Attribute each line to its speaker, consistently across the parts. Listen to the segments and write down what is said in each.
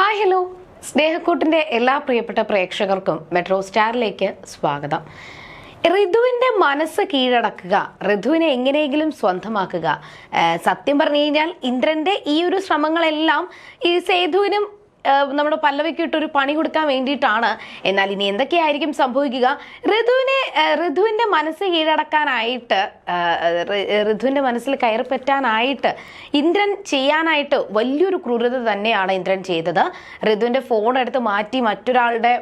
Speaker 1: Hi hello സ്നേഹക്കൂട്ടിന്റെ എല്ലാ പ്രിയപ്പെട്ട പ്രേക്ഷകർക്കും മെട്രോ സ്റ്റാറിലേക്ക് സ്വാഗതം. ഋതുവിന്റെ മനസ്സ് കീഴടക്കുക ഋതുവിനെ എങ്ങനെയെങ്കിലും സ്വന്തമാക്കുക. സത്യം പറഞ്ഞു കഴിഞ്ഞാൽ ഇന്ദ്രന്റെ ഈ ഒരു ശ്രമങ്ങളെല്ലാം ഈ സേതുവിനും നമ്മുടെ പല്ലവിക്ക് ഇട്ടൊരു പണി കൊടുക്കാൻ വേണ്ടിയിട്ടാണ്. എന്നാൽ ഇനി എന്തൊക്കെയായിരിക്കും സംഭവിക്കുക? ഋതുവിനെ ഋതുവിന്റെ മനസ്സ് കീഴടക്കാനായിട്ട് ഋതുവിന്റെ മനസ്സിൽ കയറിപ്പറ്റാനായിട്ട് ഇന്ദ്രൻ ചെയ്യാനായിട്ട് വലിയൊരു ക്രൂരത തന്നെയാണ് ഇന്ദ്രൻ ചെയ്തത്. ഋതുവിന്റെ ഫോൺ എടുത്ത് മാറ്റി മറ്റൊരാളുടെ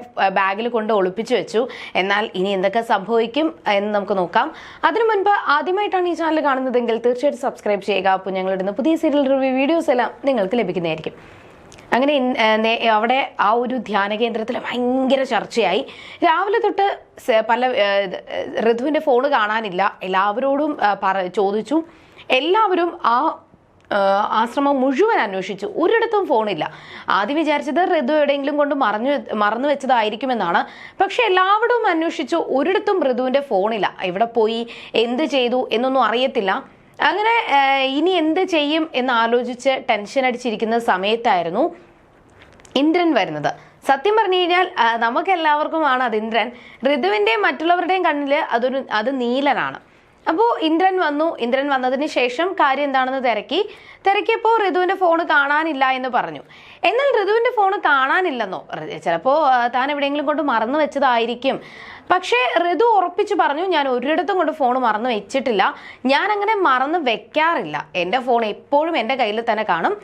Speaker 1: ബാഗിൽ കൊണ്ട് ഒളിപ്പിച്ചു വെച്ചു. എന്നാൽ ഇനി എന്തൊക്കെ സംഭവിക്കും എന്ന് നമുക്ക് നോക്കാം. അതിനു മുൻപ് ആദ്യമായിട്ടാണ് ഈ ചാനൽ കാണുന്നതെങ്കിൽ തീർച്ചയായിട്ടും സബ്സ്ക്രൈബ് ചെയ്യുക. അപ്പോൾ ഞങ്ങളിടുന്ന പുതിയ സീരിയൽ റിവ്യൂ വീഡിയോസ് എല്ലാം നിങ്ങൾക്ക് ലഭിക്കുന്നതായിരിക്കും. അങ്ങനെ അവിടെ ആ ഒരു ധ്യാന കേന്ദ്രത്തിൽ ഭയങ്കര ചർച്ചയായി. രാവിലെ തൊട്ട് പല ഋതുവിന്റെ ഫോണ് കാണാനില്ല. എല്ലാവരോടും പറ ചോദിച്ചു. എല്ലാവരും ആ, ആശ്രമം മുഴുവൻ അന്വേഷിച്ചു. ഒരിടത്തും ഫോണില്ല ആദ്യം വിചാരിച്ചത് ഋതു എവിടെയെങ്കിലും കൊണ്ട് മറഞ്ഞു മറന്നു വെച്ചതായിരിക്കുമെന്നാണ്. പക്ഷെ എല്ലാവരും അന്വേഷിച്ചു. ഒരിടത്തും ഋതുവിന്റെ ഫോണില്ല എവിടെ പോയി? എന്ത് ചെയ്തു? എന്നൊന്നും അറിയത്തില്ല. അങ്ങനെ ഇനി എന്ത് ചെയ്യും എന്ന് ആലോചിച്ച് ടെൻഷൻ അടിച്ചിരിക്കുന്ന സമയത്തായിരുന്നു ഇന്ദ്രൻ വരുന്നത്. സത്യം പറഞ്ഞു കഴിഞ്ഞാൽ നമുക്ക് എല്ലാവർക്കുമാണ് അത് ഇന്ദ്രൻ. ഋതുവിന്റെയും മറ്റുള്ളവരുടെയും കണ്ണിൽ അതൊരു അത് നീലനാണ്. അപ്പോൾ ഇന്ദ്രൻ വന്നു. ഇന്ദ്രൻ വന്നതിന് ശേഷം കാര്യം എന്താണെന്ന് തിരക്കി. തിരക്കിയപ്പോൾ ഋതുവിന്റെ ഫോൺ കാണാനില്ല എന്ന് പറഞ്ഞു. എന്നാൽ ഋതുവിന്റെ ഫോൺ കാണാനില്ലെന്നോ? ചിലപ്പോൾ താൻ എവിടെയെങ്കിലും കൊണ്ട് മറന്നു വെച്ചതായിരിക്കും. പക്ഷേ ഋതു ഉറപ്പിച്ച് പറഞ്ഞു ഞാൻ ഒരിടത്തും കൊണ്ട് ഫോൺ മറന്നു വെച്ചിട്ടില്ല. ഞാൻ അങ്ങനെ മറന്ന് വെക്കാറില്ല. എന്റെ ഫോൺ എപ്പോഴും എന്റെ കയ്യിൽ തന്നെ കാണും.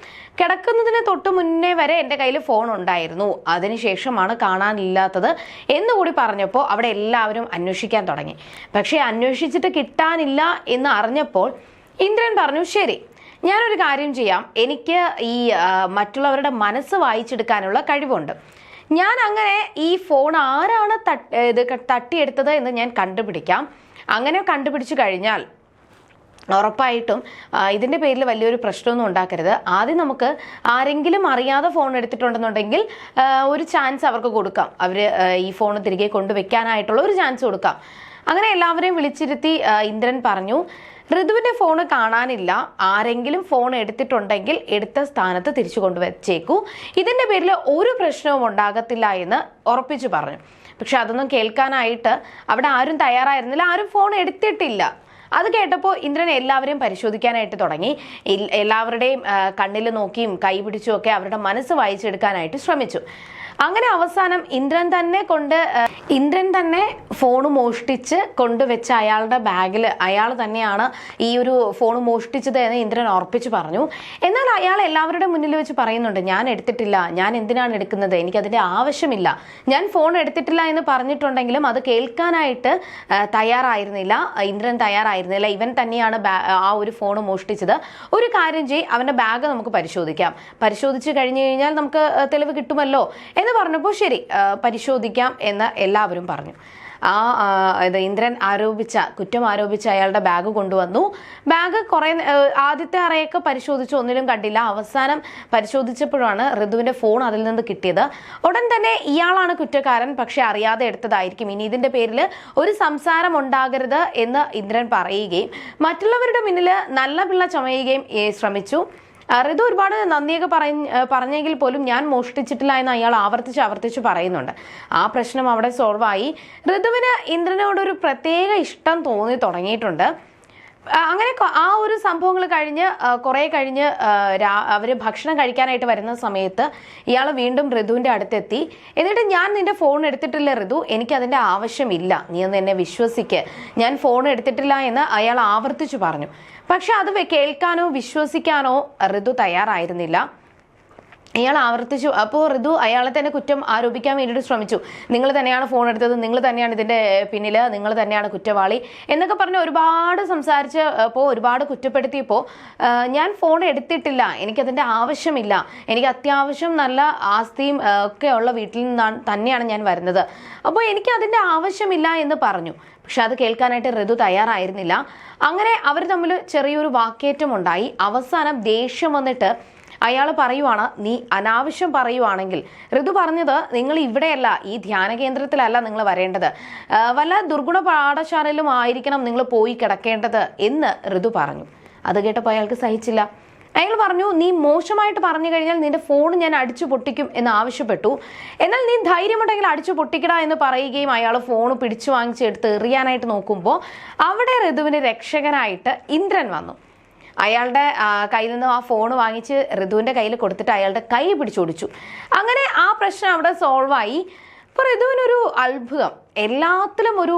Speaker 1: കിടക്കുന്നതിന് തൊട്ട് മുന്നേ വരെ എന്റെ കയ്യിൽ ഫോൺ ഉണ്ടായിരുന്നു. അതിനുശേഷമാണ് കാണാനില്ലാത്തത് എന്നുകൂടി പറഞ്ഞപ്പോൾ അവിടെ എല്ലാവരും അന്വേഷിക്കാൻ തുടങ്ങി. പക്ഷേ അന്വേഷിച്ചിട്ട് കിട്ടാനില്ല എന്ന് അറിഞ്ഞപ്പോൾ ഇന്ദ്രൻ പറഞ്ഞു ശരി ഞാനൊരു കാര്യം ചെയ്യാം. എനിക്ക് ഈ മറ്റുള്ളവരുടെ മനസ്സ് വായിച്ചെടുക്കാനുള്ള കഴിവുണ്ട്. ഞാൻ അങ്ങനെ ഈ ഫോൺ ആരാണ് ഇത് തട്ടിയെടുത്തത് എന്ന് ഞാൻ കണ്ടുപിടിക്കാം. അങ്ങനെ കണ്ടുപിടിച്ചു കഴിഞ്ഞാൽ ഉറപ്പായിട്ടും ഇതിന്റെ പേരിൽ വലിയൊരു പ്രശ്നമൊന്നും ഉണ്ടാക്കരുത്. ആദ്യം നമുക്ക് ആരെങ്കിലും അറിയാതെ ഫോൺ എടുത്തിട്ടുണ്ടെന്നുണ്ടെങ്കിൽ ഒരു ചാൻസ് അവർക്ക് കൊടുക്കാം. അവർ ഈ ഫോൺ തിരികെ കൊണ്ടുവയ്ക്കാനായിട്ടുള്ള ഒരു ചാൻസ് കൊടുക്കാം. അങ്ങനെ എല്ലാവരെയും വിളിച്ചിരുത്തി ഇന്ദ്രൻ പറഞ്ഞു ഋതുവിന്റെ ഫോൺ കാണാനില്ല. ആരെങ്കിലും ഫോൺ എടുത്തിട്ടുണ്ടെങ്കിൽ എടുത്ത സ്ഥാനത്ത് തിരിച്ചു കൊണ്ടുവച്ചേക്കൂ. ഇതിന്റെ പേരിൽ ഒരു പ്രശ്നവും ഉണ്ടാകത്തില്ല എന്ന് ഉറപ്പിച്ചു പറഞ്ഞു. പക്ഷെ അതൊന്നും കേൾക്കാനായിട്ട് അവിടെ ആരും തയ്യാറായിരുന്നില്ല. ആരും ഫോൺ എടുത്തിട്ടില്ല. അത് കേട്ടപ്പോൾ ഇന്ദ്രൻ എല്ലാവരെയും പരിശോധിക്കാനായിട്ട് തുടങ്ങി. എല്ലാവരുടെയും കണ്ണിൽ നോക്കിയും കൈ പിടിച്ചും ഒക്കെ അവരുടെ മനസ്സ് വായിച്ചെടുക്കാനായിട്ട് ശ്രമിച്ചു. അങ്ങനെ അവസാനം ഇന്ദ്രൻ തന്നെ കൊണ്ട് ഇന്ദ്രൻ തന്നെ ഫോൺ മോഷ്ടിച്ച് കൊണ്ടുവച്ച അയാളുടെ ബാഗിൽ അയാൾ തന്നെയാണ് ഈ ഒരു ഫോൺ മോഷ്ടിച്ചത് എന്ന് ഇന്ദ്രൻ ഉറപ്പിച്ച് പറഞ്ഞു. എന്നാൽ അയാൾ എല്ലാവരുടെ മുന്നിൽ വെച്ച് പറയുന്നുണ്ട് ഞാൻ എടുത്തിട്ടില്ല. ഞാൻ എന്തിനാണ് എടുക്കുന്നത്? എനിക്കതിന്റെ ആവശ്യമില്ല. ഞാൻ ഫോൺ എടുത്തിട്ടില്ല എന്ന് പറഞ്ഞിട്ടുണ്ടെങ്കിലും അത് കേൾക്കാനായിട്ട് തയ്യാറായിരുന്നില്ല. ഇന്ദ്രൻ തയ്യാറായിരുന്നില്ല. ഇവൻ തന്നെയാണ് ആ ഒരു ഫോൺ മോഷ്ടിച്ചത്. ഒരു കാര്യം ചെയ് അവന്റെ ബാഗ് നമുക്ക് പരിശോധിക്കാം. പരിശോധിച്ച് കഴിഞ്ഞ് കഴിഞ്ഞാൽ നമുക്ക് തെളിവ് കിട്ടുമല്ലോ. എന്ന് പറഞ്ഞപ്പോൾ ശരി പരിശോധിക്കാം എന്ന് എല്ലാവരും പറഞ്ഞു. ആ ഇത് ഇന്ദ്രൻ ആരോപിച്ച കുറ്റം ആരോപിച്ച അയാളുടെ ബാഗ് കൊണ്ടുവന്നു. ബാഗ് കുറേ ആദ്യത്തെ അറയൊക്കെ പരിശോധിച്ചു ഒന്നിലും കണ്ടില്ല. അവസാനം പരിശോധിച്ചപ്പോഴാണ് ഋതുവിന്റെ ഫോൺ അതിൽ നിന്ന് കിട്ടിയത്. ഉടൻ തന്നെ ഇയാളാണ് കുറ്റക്കാരൻ പക്ഷെ അറിയാതെ എടുത്തതായിരിക്കും. ഇനി ഇതിന്റെ പേരിൽ ഒരു സംസാരം ഉണ്ടാകരുത് എന്ന് ഇന്ദ്രൻ പറയുകയും മറ്റുള്ളവരുടെ മുന്നിൽ നല്ല പിള്ള ചമയുകയും ശ്രമിച്ചു. ഋതു ഒരുപാട് നന്ദിയൊക്കെ പറ പറഞ്ഞെങ്കിൽ പോലും ഞാൻ മോഷ്ടിച്ചിട്ടില്ല എന്ന് അയാൾ ആവർത്തിച്ച് ആവർത്തിച്ച് പറയുന്നുണ്ട്. ആ പ്രശ്നം അവിടെ സോൾവായി ഋതുവിന് ഇന്ദ്രനോടൊരു പ്രത്യേക ഇഷ്ടം തോന്നി തുടങ്ങിയിട്ടുണ്ട്. അങ്ങനെ ആ ഒരു സംഭവങ്ങൾ കഴിഞ്ഞ് കുറേ കഴിഞ്ഞ് അവർ ഭക്ഷണം കഴിക്കാനായിട്ട് വരുന്ന സമയത്ത് ഇയാൾ വീണ്ടും ഋതുവിന്റെ അടുത്തെത്തി. എന്നിട്ട് ഞാൻ നിന്റെ ഫോൺ എടുത്തിട്ടില്ല ഋതു. എനിക്കതിന്റെ ആവശ്യമില്ല. നീ ഒന്ന് എന്നെ വിശ്വസിക്ക്. ഞാൻ ഫോൺ എടുത്തിട്ടില്ല എന്ന് അയാൾ ആവർത്തിച്ചു പറഞ്ഞു. പക്ഷെ അത് കേൾക്കാനോ വിശ്വസിക്കാനോ ഋതു തയ്യാറായിരുന്നില്ല. ഇയാൾ ആവർത്തിച്ചു. അപ്പോൾ ഋതു അയാളെ തന്നെ കുറ്റം ആരോപിക്കാൻ വേണ്ടിയിട്ട് ശ്രമിച്ചു. നിങ്ങൾ തന്നെയാണ് ഫോൺ എടുത്തത് നിങ്ങൾ തന്നെയാണ് ഇതിന്റെ പിന്നിൽ നിങ്ങൾ തന്നെയാണ് കുറ്റവാളി എന്നൊക്കെ പറഞ്ഞ് ഒരുപാട് സംസാരിച്ച് അപ്പോൾ ഒരുപാട് കുറ്റപ്പെടുത്തിയപ്പോൾ ഞാൻ ഫോൺ എടുത്തിട്ടില്ല എനിക്കതിന്റെ ആവശ്യമില്ല എനിക്ക് അത്യാവശ്യം നല്ല ആസ്തിയും ഒക്കെ ഉള്ള വീട്ടിൽ നിന്നാണ് തന്നെയാണ് ഞാൻ വരുന്നത്. അപ്പോൾ എനിക്ക് അതിന്റെ ആവശ്യമില്ല എന്ന് പറഞ്ഞു. പക്ഷെ അത് കേൾക്കാനായിട്ട് ഋതു തയ്യാറായിരുന്നില്ല. അങ്ങനെ അവർ തമ്മിൽ ചെറിയൊരു വാക്കേറ്റം ഉണ്ടായി അവസാനം ദേഷ്യം വന്നിട്ട് അയാൾ പറയുവാണ് നീ അനാവശ്യം പറയുവാണെങ്കിൽ. ഋതു പറഞ്ഞത് നിങ്ങൾ ഇവിടെയല്ല ഈ ധ്യാന കേന്ദ്രത്തിലല്ല നിങ്ങൾ വരേണ്ടത്. വല്ല ദുർഗുണ പാഠശാലയിലും ആയിരിക്കണം നിങ്ങൾ പോയി കിടക്കേണ്ടത് എന്ന് ഋതു പറഞ്ഞു. അത് കേട്ടപ്പോൾ അയാൾക്ക് സഹിച്ചില്ല. അയാൾ പറഞ്ഞു നീ മോശമായിട്ട് പറഞ്ഞു കഴിഞ്ഞാൽ നിന്റെ ഫോൺ ഞാൻ അടിച്ചു പൊട്ടിക്കും എന്ന് ആവശ്യപ്പെട്ടു. എന്നാൽ നീ ധൈര്യമുണ്ടെങ്കിൽ അടിച്ചു പൊട്ടിക്കടാ എന്ന് പറയുകയും അയാൾ ഫോൺ പിടിച്ചു വാങ്ങിച്ചെടുത്ത് എറിയാനായിട്ട് നോക്കുമ്പോൾ അവിടെ ഋതുവിന് രക്ഷകനായിട്ട് ഇന്ദ്രൻ വന്നു. അയാളുടെ കയ്യിൽ നിന്ന് ആ ഫോൺ വാങ്ങിച്ച് ഋതുവിന്റെ കയ്യിൽ കൊടുത്തിട്ട് അയാളുടെ കൈ പിടിച്ചോടിച്ചു. അങ്ങനെ ആ പ്രശ്നം അവിടെ സോൾവ് ആയി. അപ്പോൾ ഋതുവിനൊരു അത്ഭുതം. എല്ലാത്തിലും ഒരു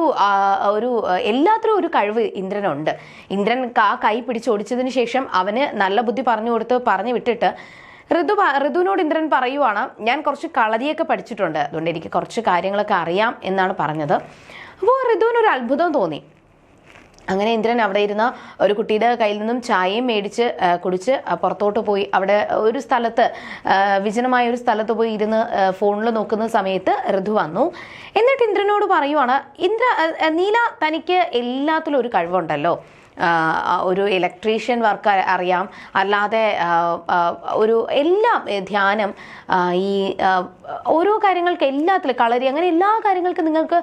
Speaker 1: ഒരു എല്ലാത്തിലും ഒരു കഴിവ് ഇന്ദ്രനുണ്ട്. ഇന്ദ്രൻ ആ കൈ പിടിച്ചോടിച്ചതിന് ശേഷം അവന് നല്ല ബുദ്ധി പറഞ്ഞു കൊടുത്ത് പറഞ്ഞു വിട്ടിട്ട് ഋതു ഋതുവിനോട് ഇന്ദ്രൻ പറയുവാണ് ഞാൻ കുറച്ച് കളരിയൊക്കെ പഠിച്ചിട്ടുണ്ട്. അതുകൊണ്ട് എനിക്ക് കുറച്ച് കാര്യങ്ങളൊക്കെ അറിയാം എന്നാണ് പറഞ്ഞത്. അപ്പോൾ ഋതുവിനൊരു അത്ഭുതം തോന്നി. അങ്ങനെ ഇന്ദ്രൻ അവിടെ ഇരുന്ന ഒരു കുട്ടിയുടെ കയ്യിൽ നിന്നും ചായയും മേടിച്ച് കുടിച്ച് പുറത്തോട്ട് പോയി. അവിടെ ഒരു സ്ഥലത്ത് വിജനമായ ഒരു സ്ഥലത്ത് പോയി ഇരുന്ന് ഫോണിൽ നോക്കുന്ന സമയത്ത് ഋതു വന്നു. എന്നിട്ട് ഇന്ദ്രനോട് പറയുവാണ് ഇന്ദ്ര നീല തനിക്ക് എല്ലാത്തിലും ഒരു കഴിവുണ്ടല്ലോ. ഒരു ഇലക്ട്രീഷ്യൻ വർക്ക് അറിയാം. അല്ലാതെ ഒരു എല്ലാം ധ്യാനം ഈ ഓരോ കാര്യങ്ങൾക്ക് എല്ലാത്തിലും കളരി അങ്ങനെ എല്ലാ കാര്യങ്ങൾക്കും നിങ്ങൾക്ക്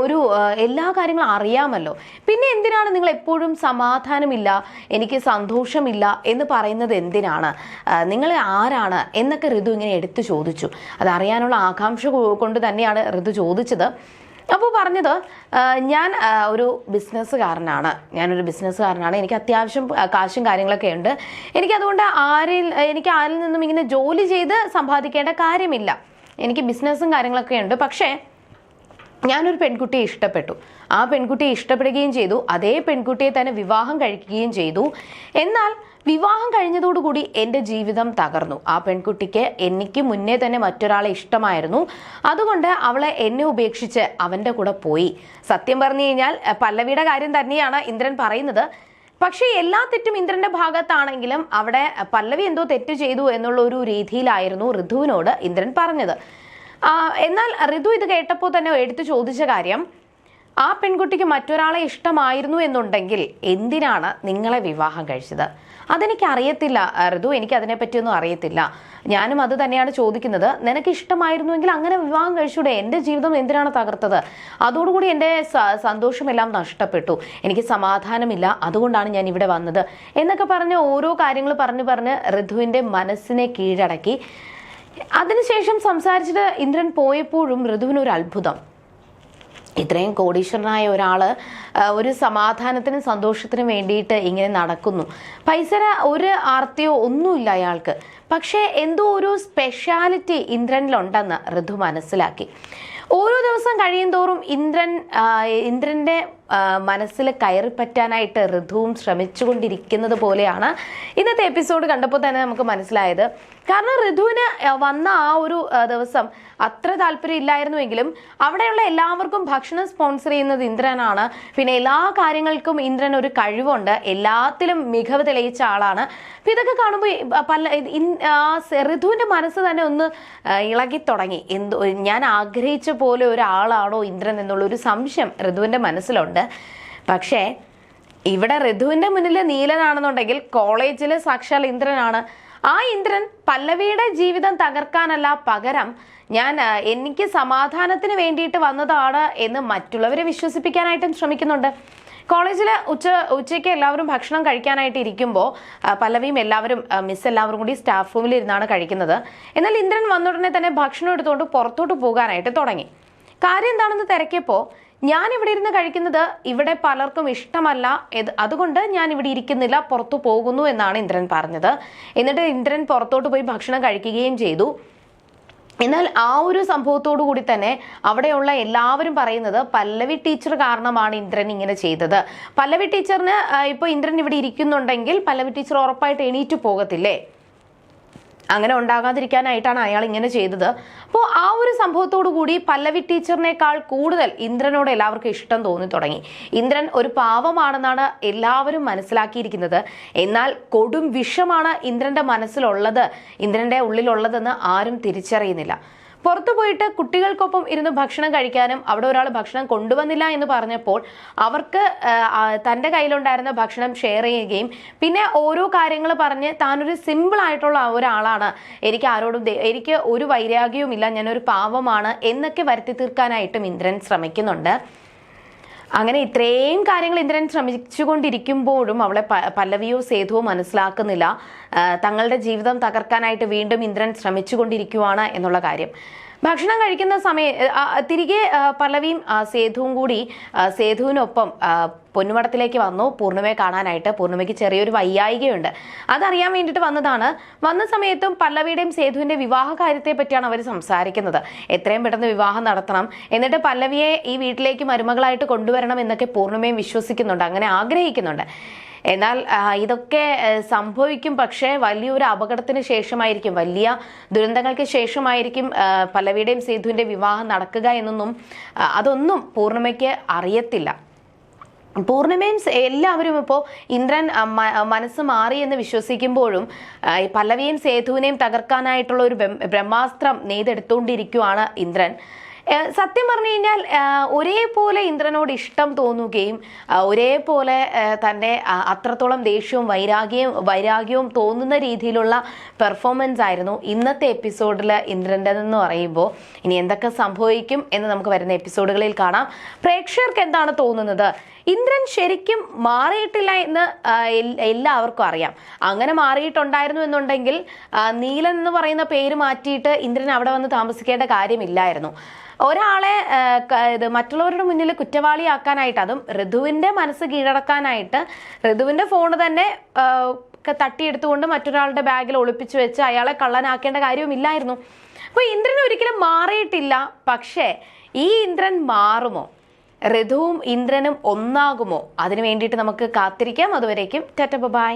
Speaker 1: ഒരു എല്ലാ കാര്യങ്ങളും അറിയാമല്ലോ. പിന്നെ എന്തിനാണ് നിങ്ങൾ എപ്പോഴും സമാധാനമില്ല എനിക്ക് സന്തോഷമില്ല എന്ന് പറയുന്നത് എന്തിനാണ്? നിങ്ങൾ ആരാണ് എന്നൊക്കെ ഋതു ഇങ്ങനെ എടുത്തു ചോദിച്ചു. അതറിയാനുള്ള ആകാംക്ഷ കൊണ്ട് തന്നെയാണ് ഋതു ചോദിച്ചത്. അപ്പോൾ പറഞ്ഞത് ഞാൻ ഒരു ബിസിനസ്സുകാരനാണ്. ഞാനൊരു ബിസിനസ്സുകാരനാണ്. എനിക്ക് അത്യാവശ്യം കാശും കാര്യങ്ങളൊക്കെ ഉണ്ട്. എനിക്കതുകൊണ്ട് ആരിൽ എനിക്ക് ആരിൽ നിന്നും ഇങ്ങനെ ജോലി ചെയ്ത് സമ്പാദിക്കേണ്ട കാര്യമില്ല. എനിക്ക് ബിസിനസ്സും കാര്യങ്ങളൊക്കെ ഉണ്ട്. പക്ഷേ ഞാനൊരു പെൺകുട്ടിയെ ഇഷ്ടപ്പെട്ടു. ആ പെൺകുട്ടിയെ ഇഷ്ടപ്പെടുകയും ചെയ്തു. അതേ പെൺകുട്ടിയെ തന്നെ വിവാഹം കഴിക്കുകയും ചെയ്തു. എന്നാൽ വിവാഹം കഴിഞ്ഞതോടുകൂടി എന്റെ ജീവിതം തകർന്നു. ആ പെൺകുട്ടിക്ക് എനിക്ക് മുന്നേ തന്നെ മറ്റൊരാളെ ഇഷ്ടമായിരുന്നു. അതുകൊണ്ട് അവളെ എന്നെ ഉപേക്ഷിച്ച് അവന്റെ കൂടെ പോയി. സത്യം പറഞ്ഞു കഴിഞ്ഞാൽ പല്ലവിയുടെ കാര്യം തന്നെയാണ് ഇന്ദ്രൻ പറയുന്നത്. പക്ഷേ എല്ലാ തെറ്റും ഇന്ദ്രന്റെ ഭാഗത്താണെങ്കിലും അവിടെ പല്ലവി എന്തോ തെറ്റ് ചെയ്തു എന്നുള്ള ഒരു രീതിയിലായിരുന്നു ഋതുവിനോട് ഇന്ദ്രൻ പറഞ്ഞത്. എന്നാൽ ഋതു ഇത് കേട്ടപ്പോൾ തന്നെ എടുത്തു ചോദിച്ച കാര്യം ആ പെൺകുട്ടിക്ക് മറ്റൊരാളെ ഇഷ്ടമായിരുന്നു എന്നുണ്ടെങ്കിൽ എന്തിനാണ് നിങ്ങളെ വിവാഹം കഴിച്ചത്? അതെനിക്ക് അറിയത്തില്ല ഋതു എനിക്ക് അതിനെപ്പറ്റിയൊന്നും അറിയത്തില്ല. ഞാനും അത് തന്നെയാണ് ചോദിക്കുന്നത്. നിനക്ക് ഇഷ്ടമായിരുന്നുവെങ്കിൽ അങ്ങനെ വിവാഹം കഴിച്ചൂടെ? എന്റെ ജീവിതം എന്തിനാണ് തകർത്തത്? അതോടുകൂടി എന്റെ സന്തോഷമെല്ലാം നഷ്ടപ്പെട്ടു. എനിക്ക് സമാധാനമില്ല. അതുകൊണ്ടാണ് ഞാൻ ഇവിടെ വന്നത്. എന്നൊക്കെ പറഞ്ഞ് ഓരോ കാര്യങ്ങൾ പറഞ്ഞു പറഞ്ഞ് ഋതുവിന്റെ മനസ്സിനെ കീഴടക്കി. അതിനുശേഷം സംസാരിച്ചിട്ട് ഇന്ദ്രൻ പോയപ്പോഴും ഋതുവിന് ഒരു അത്ഭുതം. ഇത്രയും കോടീശ്വരനായ ഒരാൾ ഒരു സമാധാനത്തിനും സന്തോഷത്തിനും വേണ്ടിയിട്ട് ഇങ്ങനെ നടക്കുന്നു. പൈസര ഒരു ആർത്തിയോ ഒന്നുമില്ല അയാൾക്ക്. പക്ഷേ എന്തോ ഒരു സ്പെഷ്യാലിറ്റി ഇന്ദ്രനിലുണ്ടെന്ന് ഋതു മനസ്സിലാക്കി. ഓരോ ദിവസം കഴിയും തോറും ഇന്ദ്രൻ ഇന്ദ്രന്റെ മനസ്സിൽ കയറി പറ്റാനായിട്ട് ഋതുവും ശ്രമിച്ചുകൊണ്ടിരിക്കുന്നത് പോലെയാണ് ഇന്നത്തെ എപ്പിസോഡ് കണ്ടപ്പോൾ തന്നെ നമുക്ക് മനസ്സിലായത്. കാരണം ഋതുവിന് വന്ന ആ ഒരു ദിവസം അത്ര താല്പര്യം ഇല്ലായിരുന്നുവെങ്കിലും അവിടെയുള്ള എല്ലാവർക്കും ഭക്ഷണം സ്പോൺസർ ചെയ്യുന്നത് ഇന്ദ്രനാണ്. പിന്നെ എല്ലാ കാര്യങ്ങൾക്കും ഇന്ദ്രൻ ഒരു കഴിവുണ്ട്. എല്ലാത്തിലും മികവ് തെളിയിച്ച ആളാണ്. അപ്പം ഇതൊക്കെ കാണുമ്പോൾ പല ഋതുവിന്റെ മനസ്സ് തന്നെ ഒന്ന് ഇളകി തുടങ്ങി എന്തോ ഞാൻ ആഗ്രഹിച്ച പോലെ ഒരാളാണോ ഇന്ദ്രൻ എന്നുള്ള ഒരു സംശയം ഋതുവിന്റെ മനസ്സിലുണ്ട്. പക്ഷേ ഇവിടെ ഋതുവിന്റെ മുന്നിൽ നീലനാണെന്നുണ്ടെങ്കിൽ കോളേജിലെ സാക്ഷാൽ ഇന്ദ്രനാണ്. ആ ഇന്ദ്രൻ പല്ലവിയുടെ ജീവിതം തകർക്കാനല്ല പകരം ഞാൻ എനിക്ക് സമാധാനത്തിന് വേണ്ടിയിട്ട് വന്നതാണ് എന്ന് മറ്റുള്ളവരെ വിശ്വസിപ്പിക്കാനായിട്ടും ശ്രമിക്കുന്നുണ്ട്. കോളേജിൽ ഉച്ച ഉച്ചയ്ക്ക് എല്ലാവരും ഭക്ഷണം കഴിക്കാനായിട്ട് ഇരിക്കുമ്പോൾ പലവിയും എല്ലാവരും മിസ് എല്ലാവരും കൂടി സ്റ്റാഫ് റൂമിൽ ഇരുന്നാണ് കഴിക്കുന്നത്. എന്നാൽ ഇന്ദ്രൻ വന്ന ഉടനെ തന്നെ ഭക്ഷണം എടുത്തുകൊണ്ട് പുറത്തോട്ട് പോകാനായിട്ട് തുടങ്ങി. കാര്യം എന്താണെന്ന് തിരക്കിയപ്പോൾ ഞാൻ ഇവിടെ ഇരുന്ന് കഴിക്കുന്നത് ഇവിടെ പലർക്കും ഇഷ്ടമല്ല അതുകൊണ്ട് ഞാൻ ഇവിടെ ഇരിക്കുന്നില്ല പുറത്തു പോകുന്നു എന്നാണ് ഇന്ദ്രൻ പറഞ്ഞത്. എന്നിട്ട് ഇന്ദ്രൻ പുറത്തോട്ട് പോയി ഭക്ഷണം കഴിക്കുകയും ചെയ്തു. എന്നാൽ ആ ഒരു സംഭവത്തോടു കൂടി തന്നെ അവിടെയുള്ള എല്ലാവരും പറയുന്നത് പല്ലവി ടീച്ചർ കാരണമാണ് ഇന്ദ്രൻ ഇങ്ങനെ ചെയ്തത്. പല്ലവി ടീച്ചറിന് ഇപ്പോൾ ഇന്ദ്രൻ ഇവിടെ ഇരിക്കുന്നുണ്ടെങ്കിൽ പല്ലവി ടീച്ചർ ഉറപ്പായിട്ട് എണീറ്റ് പോകത്തില്ലേ? അങ്ങനെ ഉണ്ടാകാതിരിക്കാനായിട്ടാണ് അയാൾ ഇങ്ങനെ ചെയ്തത്. അപ്പോൾ ആ ഒരു സംഭവത്തോടു കൂടി പല്ലവി ടീച്ചറിനേക്കാൾ കൂടുതൽ ഇന്ദ്രനോട് എല്ലാവർക്കും ഇഷ്ടം തോന്നി തുടങ്ങി. ഇന്ദ്രൻ ഒരു പാവമാണെന്നാണ് എല്ലാവരും മനസ്സിലാക്കിയിരിക്കുന്നത്. എന്നാൽ കൊടും വിഷമാണ് ഇന്ദ്രന്റെ മനസ്സിലുള്ളത്. ഇന്ദ്രന്റെ ഉള്ളിലുള്ളതെന്ന് ആരും തിരിച്ചറിയുന്നില്ല. പുറത്തു പോയിട്ട് കുട്ടികൾക്കൊപ്പം ഇരുന്ന് ഭക്ഷണം കഴിക്കാനും അവിടെ ഒരാൾ ഭക്ഷണം കൊണ്ടുവന്നില്ല എന്ന് പറഞ്ഞപ്പോൾ അവർക്ക് തന്റെ കയ്യിലുണ്ടായിരുന്ന ഭക്ഷണം ഷെയർ ചെയ്യുകയും പിന്നെ ഓരോ കാര്യങ്ങൾ പറഞ്ഞ് താനൊരു സിമ്പിൾ ആയിട്ടുള്ള ഒരാളാണ്. എനിക്ക് ആരോടും എനിക്ക് ഒരു വൈരാഗ്യവുമില്ല ഞാനൊരു പാവമാണ് എന്നൊക്കെ വരുത്തി തീർക്കാനായിട്ടും ഇന്ദ്രൻ ശ്രമിക്കുന്നുണ്ട്. അങ്ങനെ ഇത്രയും കാര്യങ്ങൾ ഇന്ദ്രൻ ശ്രമിച്ചുകൊണ്ടിരിക്കുമ്പോഴും അവളെ പല്ലവിയോ സേതുവോ മനസ്സിലാക്കുന്നില്ല. തങ്ങളുടെ ജീവിതം തകർക്കാനായിട്ട് വീണ്ടും ഇന്ദ്രൻ ശ്രമിച്ചുകൊണ്ടിരിക്കുവാണ് എന്നുള്ള കാര്യം. ഭക്ഷണം കഴിക്കുന്ന സമയം തിരികെ പല്ലവിയും സേതുവും കൂടി സേതുവിനൊപ്പം പൊന്നുമടത്തിലേക്ക് വന്നു. പൂർണിമയെ കാണാനായിട്ട് പൂർണിമയ്ക്ക് ചെറിയൊരു വയ്യായികയുണ്ട്. അതറിയാൻ വേണ്ടിയിട്ട് വന്നതാണ്. വന്ന സമയത്തും പല്ലവിയുടെയും സേതുവിന്റെ വിവാഹ കാര്യത്തെ പറ്റിയാണ് അവർ സംസാരിക്കുന്നത്. എത്രയും പെട്ടെന്ന് വിവാഹം നടത്തണം. എന്നിട്ട് പല്ലവിയെ ഈ വീട്ടിലേക്ക് മരുമകളായിട്ട് കൊണ്ടുവരണം എന്നൊക്കെ പൂർണിമയും വിശ്വസിക്കുന്നുണ്ട്. അങ്ങനെ ആഗ്രഹിക്കുന്നുണ്ട്. എന്നാൽ ഇതൊക്കെ സംഭവിക്കും പക്ഷേ വലിയൊരു അപകടത്തിന് ശേഷമായിരിക്കും വലിയ ദുരന്തങ്ങൾക്ക് ശേഷമായിരിക്കും പല്ലവിയുടെയും സേതുവിന്റെ വിവാഹം നടക്കുക എന്നൊന്നും അതൊന്നും പൂർണിമയ്ക്ക് അറിയത്തില്ല. പൂർണിമയും എല്ലാവരും ഇപ്പോൾ ഇന്ദ്രൻ മനസ്സ് മാറി എന്ന് വിശ്വസിക്കുമ്പോഴും പലവിയും സേതുവിനെയും തകർക്കാനായിട്ടുള്ള ഒരു ബ്രഹ്മ- ബ്രഹ്മാസ്ത്രം നെയ്തെടുത്തുകൊണ്ടിരിക്കുവാണ് ഇന്ദ്രൻ. സത്യം പറഞ്ഞു കഴിഞ്ഞാൽ ഒരേപോലെ ഇന്ദ്രനോട് ഇഷ്ടം തോന്നുകയും ഒരേപോലെ തന്റെ അത്രത്തോളം ദേഷ്യവും വൈരാഗ്യവും വൈരാഗ്യവും തോന്നുന്ന രീതിയിലുള്ള പെർഫോമൻസ് ആയിരുന്നു ഇന്നത്തെ എപ്പിസോഡിൽ ഇന്ദ്രന്റെതെന്ന് പറയുമ്പോൾ. ഇനി എന്തൊക്കെ സംഭവിക്കും എന്ന് നമുക്ക് വരുന്ന എപ്പിസോഡുകളിൽ കാണാം. പ്രേക്ഷകർക്ക് എന്താണ് തോന്നുന്നത്? ഇന്ദ്രൻ ശരിക്കും മാറിയിട്ടില്ല എന്ന് എല്ലാവർക്കും അറിയാം. അങ്ങനെ മാറിയിട്ടുണ്ടായിരുന്നു എന്നുണ്ടെങ്കിൽ നീലൻ എന്ന് പറയുന്ന പേര് മാറ്റിയിട്ട് ഇന്ദ്രൻ അവിടെ വന്ന് താമസിക്കേണ്ട കാര്യമില്ലായിരുന്നു. ഒരാളെ ഇത് മറ്റുള്ളവരുടെ മുന്നിൽ കുറ്റവാളിയാക്കാനായിട്ട് അതും ഋതുവിന്റെ മനസ്സ് കീഴടക്കാനായിട്ട് ഋതുവിന്റെ ഫോൺ തന്നെ തട്ടിയെടുത്തുകൊണ്ട് മറ്റൊരാളുടെ ബാഗിൽ ഒളിപ്പിച്ചു വെച്ച് അയാളെ കള്ളനാക്കേണ്ട കാര്യവുമില്ലായിരുന്നു. അപ്പോൾ ഇന്ദ്രൻ ഒരിക്കലും മാറിയിട്ടില്ല. പക്ഷേ ഈ ഇന്ദ്രൻ മാറുമോ? ഋതുവും ഇന്ദ്രനും ഒന്നാകുമോ? അതിനു വേണ്ടിയിട്ട് നമുക്ക് കാത്തിരിക്കാം. അതുവരേക്കും ടാറ്റ ബൈ